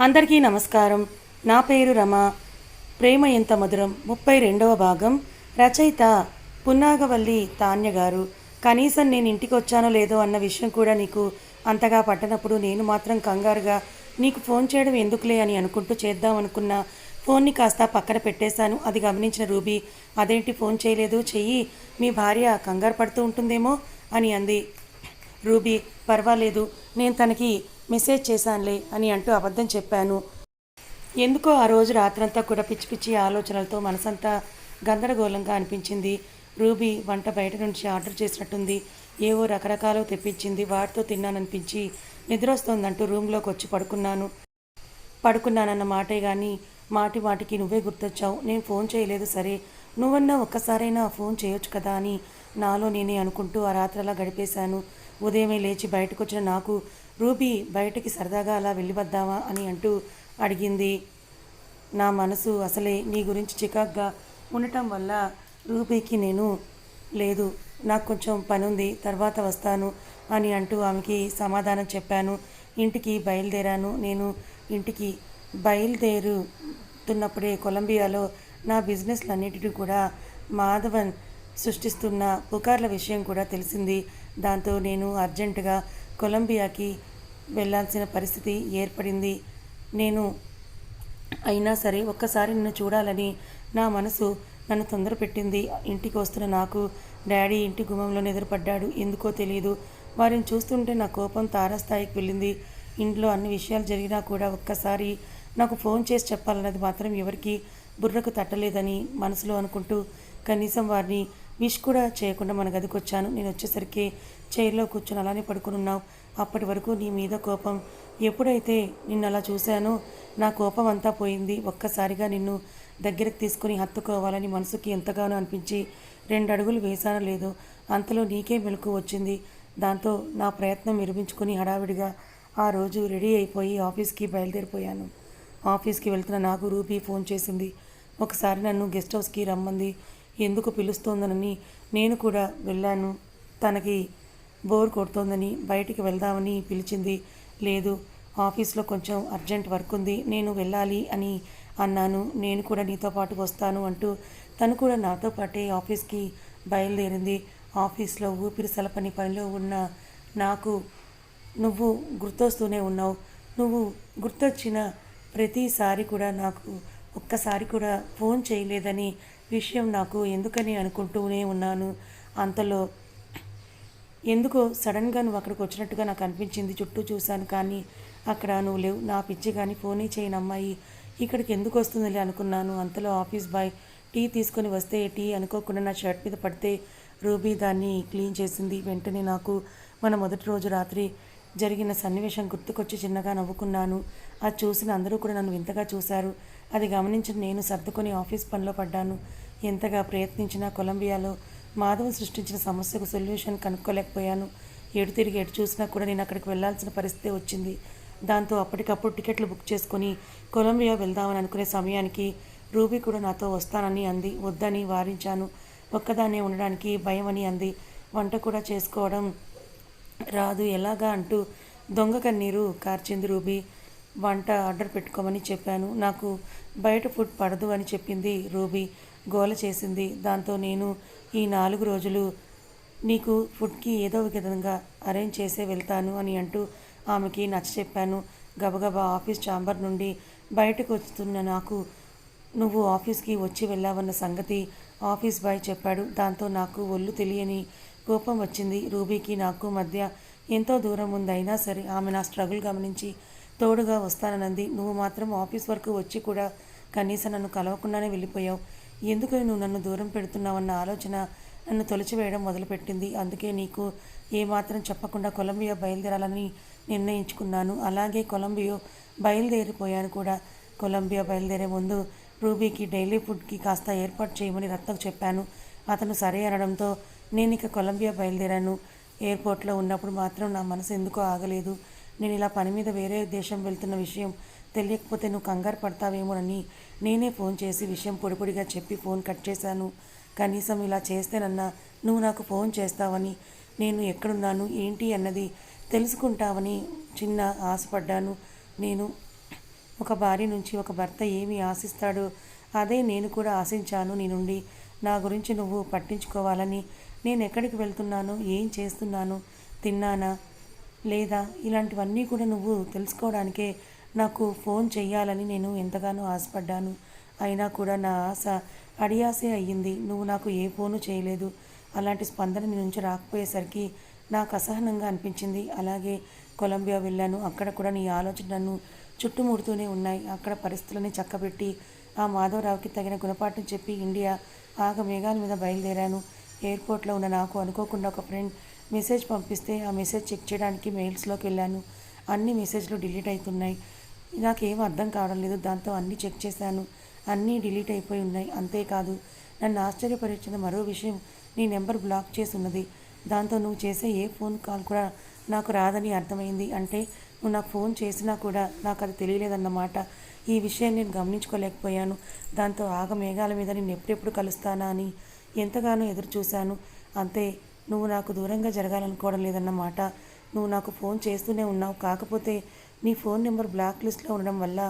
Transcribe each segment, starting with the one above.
అందరికీ నమస్కారం. నా పేరు రమ. ప్రేమ ఎంత మధురం. ముప్పై రెండవ భాగం. రచయిత పున్నాగవల్లి తాన్య గారు. కనీసం నేను ఇంటికి వచ్చానో లేదో అన్న విషయం కూడా నీకు అంతగా పట్టనప్పుడు నేను మాత్రం కంగారుగా నీకు ఫోన్ చేయడం ఎందుకులే? అని అనుకుంటూ చేద్దాం అనుకున్న ఫోన్ని కాస్త పక్కన పెట్టేశాను. అది గమనించిన రూబీ అదేంటి ఫోన్ చేయలేదు? చెయ్యి. మీ భార్య కంగారు పడుతూ ఉంటుందేమో? అని అంది. రూబీ పర్వాలేదు. నేను తనకి మెసేజ్ చేశానులే అని అంటూ అబద్ధం చెప్పాను. ఎందుకో ఆ రోజు రాత్రంతా కూడా పిచ్చి పిచ్చి ఆలోచనలతో మనసంతా గందరగోళంగా అనిపించింది. రూబీ వంట బయట నుంచి ఆర్డర్ చేసినట్టుంది. ఏవో రకరకాలు తెప్పించింది. వాటితో తిన్నాననిపించి నిద్ర వస్తోందంటూ రూమ్లోకి వచ్చి పడుకున్నాను. పడుకున్నానన్న మాటే కానీ మాటి మాటికి నువ్వే గుర్తొచ్చావు. నేను ఫోన్ చేయలేదు సరే. నువ్వన్నా ఒక్కసారైనా ఫోన్ చేయొచ్చు కదా అని నాలో నేనే అనుకుంటూ ఆ రాత్రలా గడిపేశాను. ఉదయమే లేచి బయటకు వచ్చిన నాకు రూబీ బయటకి సరదాగా అలా వెళ్ళి వద్దామా అని అంటూ అడిగింది. నా మనసు అసలే నీ గురించి చికాగ్గా ఉండటం వల్ల రూబీకి నేను లేదు నాకు కొంచెం పని ఉంది తర్వాత వస్తాను అని అంటూ ఆమెకి సమాధానం చెప్పాను. ఇంటికి బయలుదేరాను. నేను ఇంటికి బయలుదేరుతున్నప్పుడే కొలంబియాలో నా బిజినెస్లన్నిటిని కూడా మాధవన్ సృష్టిస్తున్న పుకార్ల విషయం కూడా తెలిసింది. దాంతో నేను అర్జెంటుగా కొలంబియాకి వెళ్ళాల్సిన పరిస్థితి ఏర్పడింది. నేను అయినా సరే ఒక్కసారి నిన్ను చూడాలని నా మనసు నన్ను తొందర పెట్టింది. ఇంటికి వస్తున్న నాకు డాడీ ఇంటి గుమ్మంలో ఎదురుపడ్డాడు. ఎందుకో తెలియదు వారిని చూస్తుంటే నా కోపం తారాస్థాయికి వెళ్ళింది. ఇంట్లో అన్ని విషయాలు జరిగినా కూడా ఒక్కసారి నాకు ఫోన్ చేసి చెప్పాలన్నది మాత్రం ఎవరికి బుర్రకు తట్టలేదని మనసులో అనుకుంటూ కనీసం వారిని విష్ కూడా చేయకుండా మన గదికి వచ్చాను నేను వచ్చేసరికి చైర్లో కూర్చొని అలానే పడుకుని ఉన్నావు అప్పటి వరకు నీ మీద కోపం. ఎప్పుడైతే నిన్ను అలా చూశానో నా కోపం అంతా పోయింది. ఒక్కసారిగా నిన్ను దగ్గరకు తీసుకుని హత్తుకోవాలని మనసుకి ఎంతగానో అనిపించి రెండు అడుగులు వేశానో లేదో అంతలో నీకే మెలకు వచ్చింది. దాంతో నా ప్రయత్నం విరమించుకుని హడావిడిగా ఆ రోజు రెడీ అయిపోయి ఆఫీస్కి బయలుదేరిపోయాను. ఆఫీస్కి వెళ్తున్న నాకు రూపీ ఫోన్ చేసింది. ఒకసారి నన్ను గెస్ట్ హౌస్కి రమ్మంది. ఎందుకు పిలుస్తోందనని నేను కూడా వెళ్ళాను. తనకి బోర్ కొడుతోందని బయటికి వెళ్దామని పిలిచింది. లేదు ఆఫీస్లో కొంచెం అర్జెంట్ వర్క్ ఉంది నేను వెళ్ళాలి అని అన్నాను. నేను కూడా నీతో పాటు వస్తాను అంటూ తను కూడా నాతో పాటే ఆఫీస్కి బయలుదేరింది. ఆఫీస్లో ఊపిరి సలపని పనిలో ఉన్న నాకు నువ్వు గుర్తొస్తూనే ఉన్నావు. నువ్వు గుర్తొచ్చిన ప్రతిసారి కూడా నాకు ఒక్కసారి కూడా ఫోన్ చేయలేదని విషయం నాకు ఎందుకని అనుకుంటూనే ఉన్నాను. అంతలో ఎందుకో సడన్గా నువ్వు అక్కడికి వచ్చినట్టుగా నాకు అనిపించింది. చుట్టూ చూశాను కానీ అక్కడ నువ్వు లేవు. నా పిచ్చి కానీ ఫోనే చేయను అమ్మాయి. ఇక్కడికి ఎందుకు వస్తుందిలే అనుకున్నాను. అంతలో ఆఫీస్ బాయ్ టీ తీసుకొని వస్తే టీ అనుకోకుండా నా షర్ట్ మీద పడితే రూబీ దాన్ని క్లీన్ చేసింది. వెంటనే నాకు మన మొదటి రోజు రాత్రి జరిగిన సన్నివేశం గుర్తుకొచ్చి చిన్నగా నవ్వుకున్నాను. అది చూసిన అందరూ కూడా నన్ను వింతగా చూశారు. అది గమనించిన నేను సర్దుకొని ఆఫీస్ పనిలో పడ్డాను. ఎంతగా ప్రయత్నించినా కొలంబియాలో మాధవం సృష్టించిన సమస్యకు సొల్యూషన్ కనుక్కోలేకపోయాను. ఎటు తిరిగి ఎటు చూసినా కూడా నేను అక్కడికి వెళ్ళాల్సిన పరిస్థితి వచ్చింది. దాంతో అప్పటికప్పుడు టికెట్లు బుక్ చేసుకొని కొలంబియా వెళ్దామని అనుకునే సమయానికి రూబీ కూడా నాతో వస్తానని అంది. వద్దని వారించాను. ఒక్కదాన్నే ఉండడానికి భయమని అంది. వంట కూడా చేసుకోవడం రాదు. ఎలాగా అంటూ దొంగ కన్నీరు కార్చింది రూబీ. వంట ఆర్డర్ పెట్టుకోమని చెప్పాను. నాకు బయట ఫుడ్ పడదు అని చెప్పింది రూబీ. గోల చేసింది. దాంతో నేను ఈ నాలుగు రోజులు నీకు ఫుడ్కి ఏదో విధంగా అరేంజ్ చేసే వెళ్తాను అని అంటూ ఆమెకి నచ్చ చెప్పాను. గబగబా ఆఫీస్ ఛాంబర్ నుండి బయటకు వస్తున్న నాకు నువ్వు ఆఫీస్కి వచ్చి వెళ్ళావన్న సంగతి ఆఫీస్ బాయ్ చెప్పాడు. దాంతో నాకు ఒళ్ళు తెలియని కోపం వచ్చింది. రూబీకి నాకు మధ్య ఎంతో దూరం ఉంది అయినా సరే ఆమె నా స్ట్రగుల్ గమనించి తోడుగా వస్తానన్నది నువ్వు మాత్రం ఆఫీస్ వరకు వచ్చి కూడా కనీసం నన్ను కలవకుండానే వెళ్ళిపోయావు. ఎందుకు నువ్వు నన్ను దూరం పెడుతున్నావన్న ఆలోచన నన్ను తొలిచివేయడం మొదలుపెట్టింది. అందుకే నీకు ఏమాత్రం చెప్పకుండా కొలంబియా బయలుదేరాలని నిర్ణయించుకున్నాను. అలాగే కొలంబియో బయలుదేరిపోయాను కూడా. కొలంబియా బయలుదేరే ముందు రూబీకి డైలీ ఫుడ్కి కాస్త ఏర్పాటు చేయమని రత్నకు చెప్పాను. అతను సరే అనడంతో నేను ఇక కొలంబియా బయలుదేరాను. ఎయిర్పోర్ట్లో ఉన్నప్పుడు మాత్రం నా మనసు ఎందుకో ఆగలేదు. నేను ఇలా పని మీద వేరే దేశం వెళ్తున్న విషయం తెలియకపోతే నువ్వు కంగారు పడతావేమోనని నేనే ఫోన్ చేసి విషయం పొడిపొడిగా చెప్పి ఫోన్ కట్ చేశాను. కనీసం ఇలా చేస్తేనన్నా నువ్వు నాకు ఫోన్ చేస్తావని నేను ఎక్కడున్నాను ఏంటి అన్నది తెలుసుకుంటావని చిన్న ఆశపడ్డాను. నేను ఒక భార్య నుంచి ఒక భర్త ఏమి ఆశిస్తాడో అదే నేను కూడా ఆశించాను నీ నుండి. నా గురించి నువ్వు పట్టించుకోవాలని నేను ఎక్కడికి వెళ్తున్నాను ఏం చేస్తున్నాను తిన్నానా? లేదా ఇలాంటివన్నీ కూడా నువ్వు తెలుసుకోవడానికే నాకు ఫోన్ చెయ్యాలని నేను ఎంతగానో ఆశపడ్డాను. అయినా కూడా నా ఆశ అడియాసే అయ్యింది. నువ్వు నాకు ఏ ఫోను చేయలేదు. అలాంటి స్పందన నీ నుంచి రాకపోయేసరికి నాకు అసహనంగా అనిపించింది. అలాగే కొలంబియా వెళ్ళాను. అక్కడ కూడా నీ ఆలోచన నన్ను చుట్టుముడుతూనే ఉన్నాయి. అక్కడ పరిస్థితులని చక్కబెట్టి ఆ మాధవరావుకి తగిన గుణపాఠం చెప్పి ఇండియా ఆగ మేఘాల మీద బయలుదేరాను. ఎయిర్పోర్ట్లో ఉన్న నాకు అనుకోకుండా ఒక ఫ్రెండ్ మెసేజ్ పంపిస్తే ఆ మెసేజ్ చెక్ చేయడానికి మెయిల్స్లోకి వెళ్ళాను. అన్ని మెసేజ్లు డిలీట్ అవుతున్నాయి నాకేం అర్థం కావడం లేదు. దాంతో అన్నీ చెక్ చేశాను. అన్నీ డిలీట్ అయిపోయి ఉన్నాయి. అంతేకాదు నన్ను ఆశ్చర్యపరిచిన మరో విషయం నీ నెంబర్ బ్లాక్ చేసి ఉన్నది దాంతో నువ్వు చేసే ఏ ఫోన్ కాల్ కూడా నాకు రాదని అర్థమైంది. అంటే నువ్వు నాకు ఫోన్ చేసినా కూడా నాకు అది తెలియలేదన్నమాట. ఈ విషయాన్ని నేను గమనించుకోలేకపోయాను. దాంతో ఆగ మేఘాల మీద నేను ఎప్పుడెప్పుడు కలుస్తానా అని ఎంతగానో ఎదురు చూశాను అంతే నువ్వు నాకు దూరంగా జరగాలనుకోవడం లేదన్నమాట నువ్వు నాకు ఫోన్ చేస్తూనే ఉన్నావు. కాకపోతే నీ ఫోన్ నెంబర్ బ్లాక్ లిస్ట్లో ఉండడం వల్ల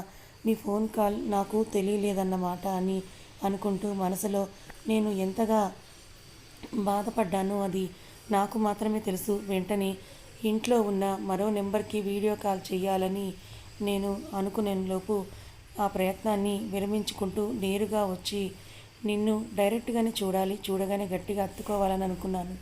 నీ ఫోన్ కాల్ నాకు తెలియలేదన్నమాట అని అనుకుంటూ మనసులో నేను ఎంతగా బాధపడ్డాను అది నాకు మాత్రమే తెలుసు. వెంటనే ఇంట్లో ఉన్న మరో నెంబర్కి వీడియో కాల్ చేయాలని నేను అనుకునే లోపు ఆ ప్రయత్నాన్ని విరమించుకుంటూ నేరుగా వచ్చి నిన్ను డైరెక్ట్గానే చూడాలి చూడగానే గట్టిగా అత్తుకోవాలని అనుకున్నాను.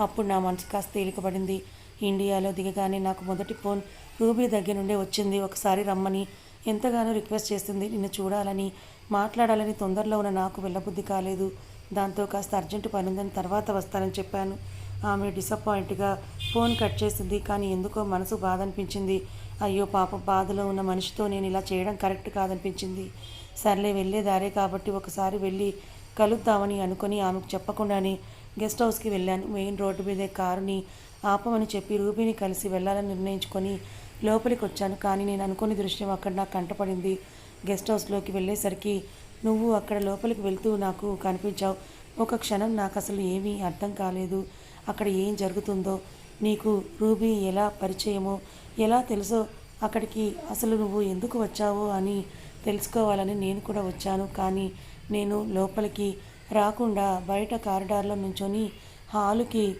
అప్పుడు నా మనసు కాస్త తేలికపడింది. ఇండియాలో దిగగానే నాకు మొదటి ఫోన్ రూబీ దగ్గర నుండే వచ్చింది. ఒకసారి రమ్మని ఎంతగానో రిక్వెస్ట్ చేసింది. నిన్ను చూడాలని మాట్లాడాలని తొందరలో ఉన్న నాకు వెళ్ళబుద్ధి కాలేదు. దాంతో కాస్త అర్జెంటు పని ఉందని తర్వాత వస్తానని చెప్పాను. ఆమె డిసప్పాయింట్గా ఫోన్ కట్ చేసింది. కానీ ఎందుకో మనసు బాధ అనిపించింది అయ్యో పాప బాధలో ఉన్న మనిషితో నేను ఇలా చేయడం కరెక్ట్ కాదనిపించింది. సర్లే వెళ్ళే దారే కాబట్టి ఒకసారి వెళ్ళి కలుద్దామని అనుకొని ఆమెకు చెప్పకుండానే గెస్ట్ హౌస్కి వెళ్ళాను. మెయిన్ రోడ్డు మీదే కారుని ఆపమని చెప్పి రూబీని కలిసి వెళ్ళాలని నిర్ణయించుకొని లోపలికి వచ్చాను. కానీ నేను అనుకుని దృశ్యం అక్కడ నాకు కంటపడింది. గెస్ట్ హౌస్లోకి వెళ్ళేసరికి నువ్వు అక్కడ లోపలికి వెళ్తూ నాకు కనిపించావు. ఒక క్షణం నాకు అసలు ఏమీ అర్థం కాలేదు. అక్కడ ఏం జరుగుతుందో నీకు రూబీ ఎలా పరిచయమో ఎలా తెలుసో అక్కడికి అసలు నువ్వు ఎందుకు వచ్చావో అని తెలుసుకోవాలని నేను కూడా వచ్చాను. కానీ నేను లోపలికి రాకుండా బయట కారిడార్లో నుంచొని హాలుకి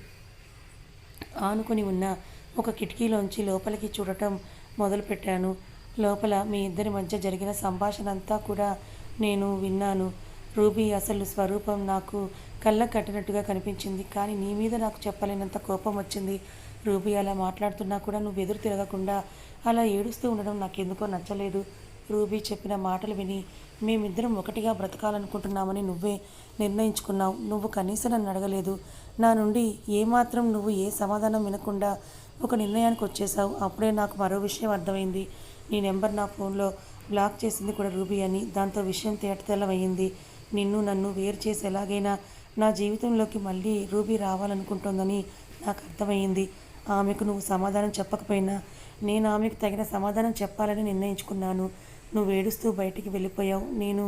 ఆనుకొని ఉన్న ఒక కిటికీలోంచి లోపలికి చూడటం మొదలుపెట్టాను. లోపల మీ ఇద్దరి మధ్య జరిగిన సంభాషణ అంతా కూడా నేను విన్నాను. రూబీ అసలు స్వరూపం నాకు కళ్ళ కట్టినట్టుగా కనిపించింది. కానీ నీ మీద నాకు చెప్పలేనంత కోపం వచ్చింది. రూబీ అలా మాట్లాడుతున్నా కూడా నువ్వు ఎదురు తిరగకుండా అలా ఏడుస్తూ ఉండడం నాకు ఎందుకో నచ్చలేదు. రూబీ చెప్పిన మాటలు విని మేమిద్దరం ఒకటిగా బ్రతకాలనుకుంటున్నామని నువ్వే నిర్ణయించుకున్నావు. నువ్వు కనీసం నన్ను అడగలేదు. నా నుండి ఏమాత్రం నువ్వు ఏ సమాధానం వినకుండా ఒక నిర్ణయానికి వచ్చేసావు అప్పుడే నాకు మరో విషయం అర్థమైంది. నీ నెంబర్ నా ఫోన్లో బ్లాక్ చేసింది కూడా రూబీ అని. దాంతో విషయం తేటతెల్లమయ్యింది నిన్ను నన్ను వేరు చేసి ఎలాగైనా నా జీవితంలోకి మళ్ళీ రూబీ రావాలనుకుంటోందని నాకు అర్థమైంది. ఆమెకు నువ్వు సమాధానం చెప్పకపోయినా నేను ఆమెకు తగిన సమాధానం చెప్పాలని నిర్ణయించుకున్నాను. నువ్వు ఏడుస్తూ బయటికి వెళ్ళిపోయావు. నేను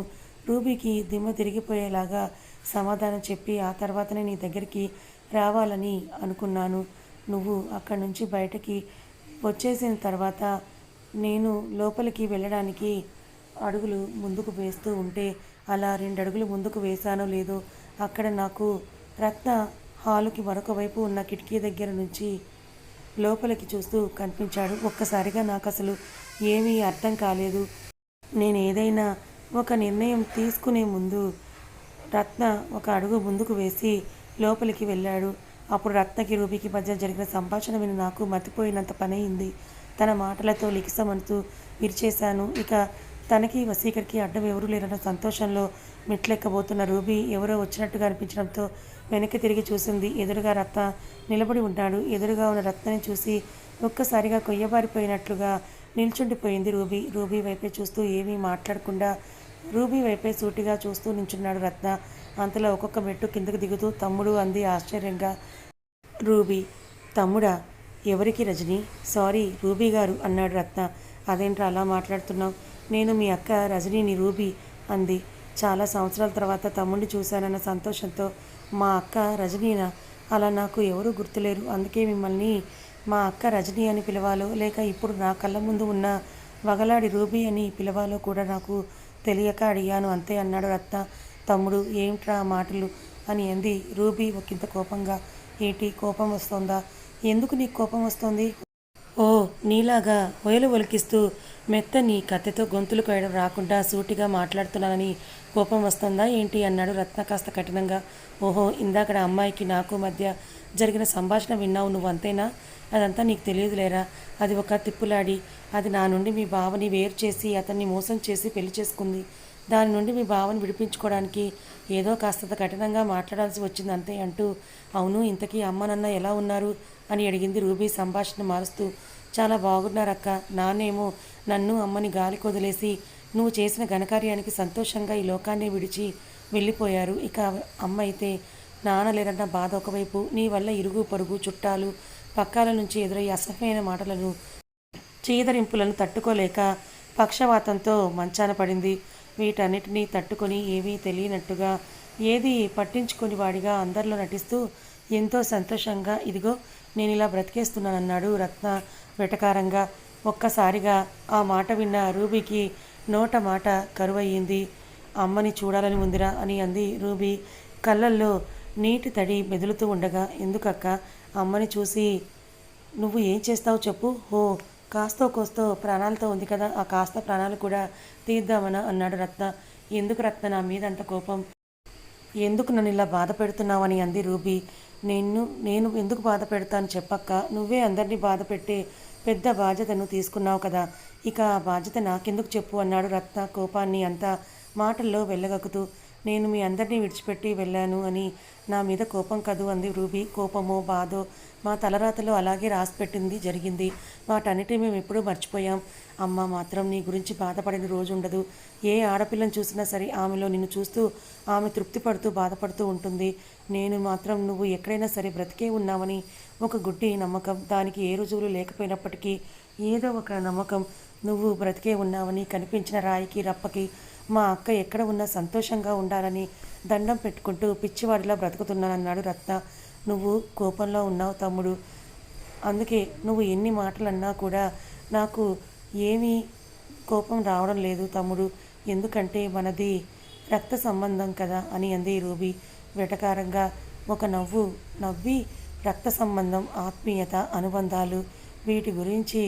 రూబీకి దిమ్మ తిరిగిపోయేలాగా సమాధానం చెప్పి ఆ తర్వాతనే నీ దగ్గరికి రావాలని అనుకున్నాను. నువ్వు అక్కడి నుంచి బయటకి వచ్చేసిన తర్వాత నేను లోపలికి వెళ్ళడానికి అడుగులు ముందుకు వేస్తూ ఉంటే అలా రెండు అడుగులు ముందుకు వేశానో లేదో అక్కడ నాకు రక్త హాలుకి మరొక వైపు ఉన్న కిటికీ దగ్గర నుంచి లోపలికి చూస్తూ కనిపించాడు. ఒక్కసారిగా నాకు అసలు ఏమీ అర్థం కాలేదు. నేను ఏదైనా ఒక నిర్ణయం తీసుకునే ముందు రత్న ఒక అడుగు ముందుకు వేసి లోపలికి వెళ్ళాడు. అప్పుడు రత్నకి రూబీకి మధ్య జరిగిన సంభాషణ విని నాకు మతిపోయినంత పని అయింది తన మాటలతో లిఖిసమంటూ విరిచేశాను. ఇక తనకి వసీకర్కి అడ్డం ఎవరూ లేరన్న సంతోషంలో మెట్లెక్కబోతున్న రూబీ ఎవరో వచ్చినట్టుగా అనిపించడంతో వెనక్కి తిరిగి చూసింది. ఎదురుగా రత్న నిలబడి ఉన్నాడు ఎదురుగా ఉన్న రత్నని చూసి ఒక్కసారిగా కొయ్యబారిపోయినట్లుగా నిల్చుండిపోయింది రూబీ. రూబీ వైపే చూస్తూ ఏమీ మాట్లాడకుండా రూబీ వైపే సూటిగా చూస్తూ నించున్నాడు రత్న. అంతలో ఒక్కొక్క మెట్టు కిందకు దిగుతూ తమ్ముడు అంది ఆశ్చర్యంగా. రూబీ తమ్ముడా ఎవరికి రజని? సారీ రూబీ గారు అన్నాడు రత్న. అదేంట్రా అలా మాట్లాడుతున్నావు? నేను మీ అక్క రజనీని రూబీ అంది. చాలా సంవత్సరాల తర్వాత తమ్ముడిని చూశానన్న సంతోషంతో మా అక్క రజనీనా? అలా నాకు ఎవరూ గుర్తులేరు. అందుకే మిమ్మల్ని మా అక్క రజనీ అని పిలవాలో లేక ఇప్పుడు నా కళ్ళ ముందు ఉన్న వగలాడి రూబీ అని పిలవాలో కూడా నాకు తెలియక అడిగాను. అంతే అన్నాడు రత్న. తమ్ముడు ఏమిట్రా మాటలు? అని అంది రూబీ ఒకంత కోపంగా. ఏంటి కోపం వస్తోందా? ఎందుకు నీకు కోపం వస్తోంది? ఓ నీలాగా ఒయలు ఒలికిస్తూ మెత్తని కత్తెతో గొంతులు కోయడం రాకుండా సూటిగా మాట్లాడుతున్నానని కోపం వస్తుందా ఏంటి అన్నాడు రత్న కాస్త కఠినంగా. ఓహో ఇందాకడ అమ్మాయికి నాకు మధ్య జరిగిన సంభాషణ విన్నావు నువ్వు అంతేనా? అదంతా నీకు తెలియదులేరా. అది ఒక తిప్పులాడి అది నా నుండి మీ బావని వేరు చేసి అతన్ని మోసం చేసి పెళ్ళి చేసుకుంది. దాని నుండి మీ బావని విడిపించుకోవడానికి ఏదో కాస్తంత కఠినంగా మాట్లాడాల్సి వచ్చింది అంతే అంటూ అవును ఇంతకీ అమ్మ నాన్న ఎలా ఉన్నారు? అని అడిగింది రూబీ సంభాషణ మారుస్తూ. చాలా బాగున్నారక్క నానేమో నన్ను అమ్మని గాలి కొదిలేసి నువ్వు చేసిన ఘనకార్యానికి సంతోషంగా ఈ లోకాన్ని విడిచి వెళ్ళిపోయారు. ఇక అమ్మ అయితే నాన్న లేదన్న బాధ ఒకవైపు నీ వల్ల ఇరుగు పొరుగు చుట్టాలు పక్కాల నుంచి ఎదురయ్యే అసహ్యమైన మాటలను చీదరింపులను తట్టుకోలేక పక్షవాతంతో మంచాన పడింది. వీటన్నిటినీ తట్టుకొని ఏమీ తెలియనట్టుగా ఏది పట్టించుకొని వాడిగా అందరిలో నటిస్తూ ఎంతో సంతోషంగా ఇదిగో నేను ఇలా బ్రతికేస్తున్నానన్నాడు రత్న వెటకారంగా. ఒక్కసారిగా ఆ మాట విన్న రూబీకి నోట మాట కరువయ్యింది. అమ్మని చూడాలని ఉందిరా అని అంది రూబీ. కళ్ళల్లో నీటి తడి మెదులుతూ ఉండగా ఎందుకక్క? అమ్మని చూసి నువ్వు ఏం చేస్తావు చెప్పు? ఓ కాస్తో కోస్తో ప్రాణాలతో ఉంది కదా ఆ కాస్త ప్రాణాలు కూడా తీద్దామనా? అన్నాడు రత్న. ఎందుకు రత్న నా మీద అంత కోపం? ఎందుకు నన్ను ఇలా బాధ పెడుతున్నావని అంది రూబీ. నిన్ను నేను ఎందుకు బాధ పెడతాను చెప్పక్క? నువ్వే అందరినీ బాధ పెట్టే పెద్ద బాధ్యతను తీసుకున్నావు కదా. ఇక ఆ బాధ్యత నాకెందుకు చెప్పు? అన్నాడు రత్న కోపాన్ని అంతా మాటల్లో వెళ్ళగక్కుతూ నేను మీ అందరినీ విడిచిపెట్టి వెళ్ళాను అని నా మీద కోపం కదూ అంది రూబీ. కోపమో బాధో మా తలరాతలో అలాగే రాసిపెట్టింది జరిగింది. వాటన్నిటి మేము ఎప్పుడూ మర్చిపోయాం. అమ్మ మాత్రం నీ గురించి బాధపడిన రోజు ఉండదు ఏ ఆడపిల్లని చూసినా సరే ఆమెలో నిన్ను చూస్తూ ఆమె తృప్తి పడుతూ బాధపడుతూ ఉంటుంది. నేను మాత్రం నువ్వు ఎక్కడైనా సరే బ్రతికే ఉన్నావని ఒక గుడ్డి నమ్మకం. దానికి ఏ రుజువులు లేకపోయినప్పటికీ ఏదో ఒక నమ్మకం. నువ్వు బ్రతికే ఉన్నావని కనిపించిన రాయికి రప్పకి మా అక్క ఎక్కడ ఉన్నా సంతోషంగా ఉండాలని దండం పెట్టుకుంటూ పిచ్చివాడిలా బ్రతుకుతున్నానన్నాడు రత్న. నువ్వు కోపంలో ఉన్నావు తమ్ముడు. అందుకే నువ్వు ఎన్ని మాటలు అన్నా కూడా నాకు ఏమీ కోపం రావడం లేదు తమ్ముడు. ఎందుకంటే మనది రక్త సంబంధం కదా అని అంది రూబీ. వెటకారంగా ఒక నవ్వు నవ్వి రక్త సంబంధం ఆత్మీయత అనుబంధాలు వీటి గురించి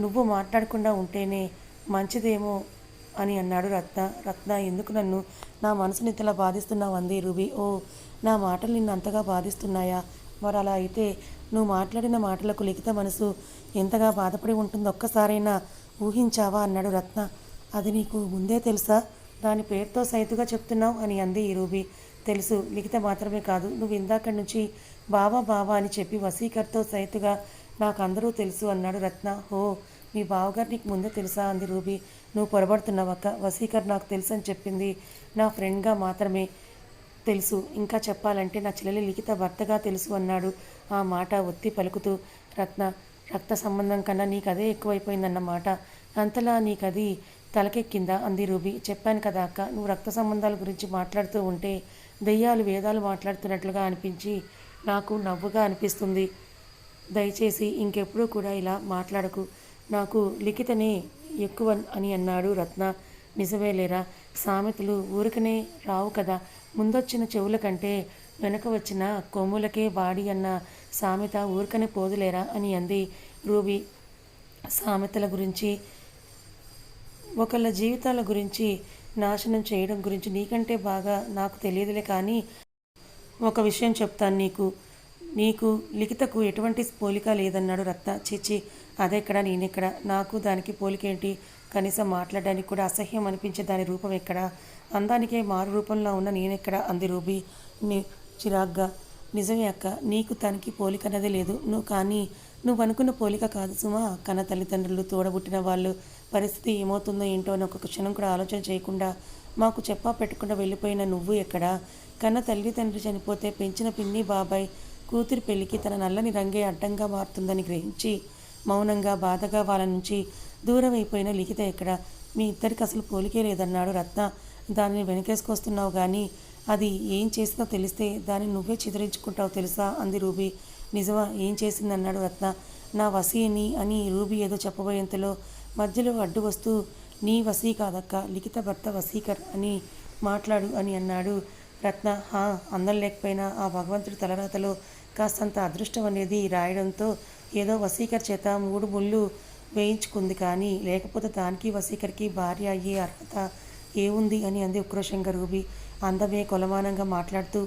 నువ్వు మాట్లాడకుండా ఉంటేనే మంచిదేమో అని అన్నాడు రత్న. రత్న ఎందుకు నన్ను నా మనసుని ఇంతలా బాధిస్తున్నావు అంది రూబీ. ఓ నా మాటలు నిన్ను అంతగా బాధిస్తున్నాయా? మరి అలా అయితే నువ్వు మాట్లాడిన మాటలకు లిఖిత మనసు ఎంతగా బాధపడి ఉంటుందో ఒక్కసారైనా ఊహించావా? అన్నాడు రత్న. అది నీకు ముందే తెలుసా? దాని పేరుతో సైతుగా చెప్తున్నావు అని అంది ఈ రూబీ. తెలుసు లిఖిత మాత్రమే కాదు నువ్వు ఇందాక నుంచి బావా బావా అని చెప్పి వసీకర్తో సైతుగా నాకు అందరూ తెలుసు అన్నాడు రత్న. హో మీ బావగారు నీకు ముందే తెలుసా అంది రూబీ. నువ్వు పొరబడుతున్నావక్క వసీకర్ నాకు తెలుసు అని చెప్పింది నా ఫ్రెండ్గా మాత్రమే తెలుసు. ఇంకా చెప్పాలంటే నా చెల్లెలి లిఖిత భర్తగా తెలుసు అన్నాడు. ఆ మాట ఒత్తి పలుకుతూ రత్న రక్త సంబంధం కన్నా నీకు అదే ఎక్కువైపోయిందన్నమాట. అంతలా నీకది తలకెక్కిందా అంది రూబీ. చెప్పాను కదా అక్క. నువ్వు రక్త సంబంధాల గురించి మాట్లాడుతూ ఉంటే దెయ్యాలు వేదాలు మాట్లాడుతున్నట్లుగా అనిపించి నాకు నవ్వుగా అనిపిస్తుంది. దయచేసి ఇంకెప్పుడూ కూడా ఇలా మాట్లాడకు. నాకు లిఖితనే ఎక్కువ అని అన్నాడు రత్న. నిజమే లేరా? సామెతలు ఊరికనే రావు కదా. ముందొచ్చిన చెవుల కంటే వెనక వచ్చిన కొమ్ములకే వాడి అన్న సామెత ఊరికనే పోదులేరా అని అంది రూబీ. సామెతల గురించి ఒకళ్ళ జీవితాల గురించి నాశనం చేయడం గురించి నీకంటే బాగా నాకు తెలియదులే కానీ ఒక విషయం చెప్తాను నీకు. నీకు లిఖితకు ఎటువంటి పోలిక లేదన్నాడు రత్న. చిచి అదెక్కడ నేనెక్కడ? నాకు దానికి పోలికేంటి? కనీసం మాట్లాడడానికి కూడా అసహ్యం అనిపించే దాని రూపం ఎక్కడ? అందానికే మారు రూపంలో ఉన్న నేనెక్కడ? అంది రూబీ. నీ చిరాగ్గా. నిజమే అక్క నీకు తనకి పోలిక అనేది లేదు. నువ్వు కానీ నువ్వు అనుకున్న పోలిక కాదు సుమా. కన్న తల్లిదండ్రులు తోడబుట్టిన వాళ్ళు పరిస్థితి ఏమవుతుందో ఏంటో అని ఒక క్షణం కూడా ఆలోచన చేయకుండా మాకు చెప్పా పెట్టకుండా వెళ్ళిపోయిన నువ్వు ఎక్కడా? కన్న తల్లిదండ్రి చనిపోతే పెంచిన పిన్ని బాబాయ్ కూతురి పెళ్ళికి తన నల్లని రంగే అడ్డంగా మారుతుందని గ్రహించి మౌనంగా బాధగా వాళ్ళ నుంచి దూరం అయిపోయిన లిఖిత ఇక్కడ మీ ఇద్దరికి అసలు పోలికే లేదన్నాడు రత్న. దానిని వెనకేసుకొస్తున్నావు కానీ అది ఏం చేసిందో తెలిస్తే దాన్ని నువ్వే చిదరించుకుంటావు తెలుసా? అంది రూబీ. నిజమా? ఏం చేసిందన్నాడు రత్న. నా వసీని అని రూబీ ఏదో చెప్పబోయేంతలో మధ్యలో అడ్డు వస్తూ నీ వసీ కాదక్క లిఖిత భర్త వసీకర్ అని మాట్లాడు అని అన్నాడు రత్న. హా అందం లేకపోయినా ఆ భగవంతుడి తలరాతలో కాస్తంత అదృష్టం అనేది రాయడంతో ఏదో వసీకర్ చేత మూడు ముళ్ళు వేయించుకుంది కానీ లేకపోతే దానికి వసీకర్కి భార్య అయ్యే అర్హత ఏముంది అని అంది ఉక్రోషంగా రూబి. అందమే కొలమానంగా మాట్లాడుతూ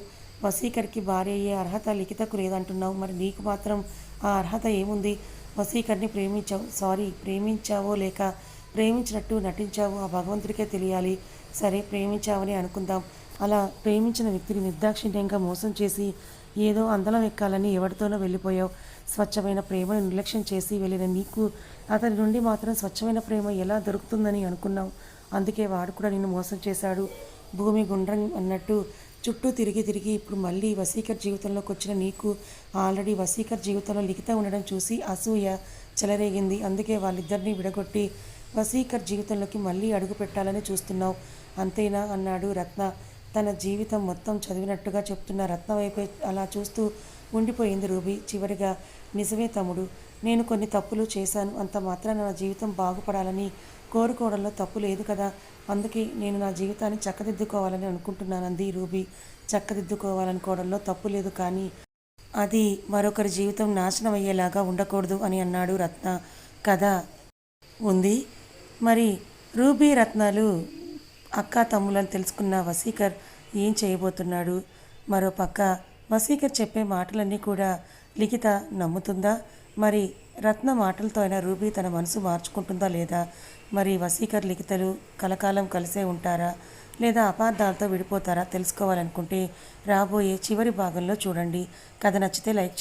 వసీకర్కి భార్య అయ్యే అర్హత లిఖితకు లేదంటున్నావు. మరి నీకు మాత్రం ఆ అర్హత ఏముంది? వసీకర్ని ప్రేమించావు. సారీ ప్రేమించావో లేక ప్రేమించినట్టు నటించావో ఆ భగవంతుడికే తెలియాలి. సరే ప్రేమించావని అనుకుందాం. అలా ప్రేమించిన వ్యక్తిని నిర్దాక్షిణ్యంగా మోసం చేసి ఏదో అందలం ఎక్కాలని ఎవరితోనో వెళ్ళిపోయావు. స్వచ్ఛమైన ప్రేమను నిర్లక్ష్యం చేసి వెళ్ళిన నీకు అతని నుండి మాత్రం స్వచ్ఛమైన ప్రేమ ఎలా దొరుకుతుందని అనుకున్నావు. అందుకే వాడు కూడా నిన్ను మోసం చేశాడు. భూమి గుండ్రం అన్నట్టు చుట్టూ తిరిగి తిరిగి ఇప్పుడు మళ్ళీ వసీకర్ జీవితంలోకి వచ్చిన నీకు ఆల్రెడీ వసీకర్ జీవితంలో లిఖిత ఉండడం చూసి అసూయ చెలరేగింది. అందుకే వాళ్ళిద్దరినీ విడగొట్టి వసీకర్ జీవితంలోకి మళ్ళీ అడుగు పెట్టాలని చూస్తున్నావు. అంతేనా? అన్నాడు రత్న. తన జీవితం మొత్తం చదివినట్టుగా చెప్తున్న రత్న వైపే అలా చూస్తూ ఉండిపోయింది రూబీ. చివరిగా నిజమే తమ్ముడు నేను కొన్ని తప్పులు చేశాను. అంత మాత్రాన నా జీవితం బాగుపడాలని కోరుకోవడంలో తప్పు లేదు కదా. అందుకే నేను నా జీవితాన్ని చక్కదిద్దుకోవాలని అనుకుంటున్నానంది రూబీ. చక్కదిద్దుకోవాలనుకోవడంలో తప్పు లేదు కానీ అది మరొకరి జీవితం నాశనం అయ్యేలాగా ఉండకూడదు అని అన్నాడు రత్న. కథ ఉంది. మరి రూబీ రత్నాలు అక్క తమ్ములను తెలుసుకున్న వసీకర్ ఏం చేయబోతున్నాడు? మరో పక్క వసీకర్ చెప్పే మాటలన్నీ కూడా లిఖిత నమ్ముతుందా? మరి రత్న మాటలతో అయినా రూబీ తన మనసు మార్చుకుంటుందా లేదా? మరి వసీకర్ లిఖితలు కలకాలం కలిసే ఉంటారా? లేదా అపార్థాలతో విడిపోతారా? తెలుసుకోవాలనుకుంటే రాబోయే చివరి భాగంలో చూడండి. కథ నచ్చితే లైక్ చేయండి.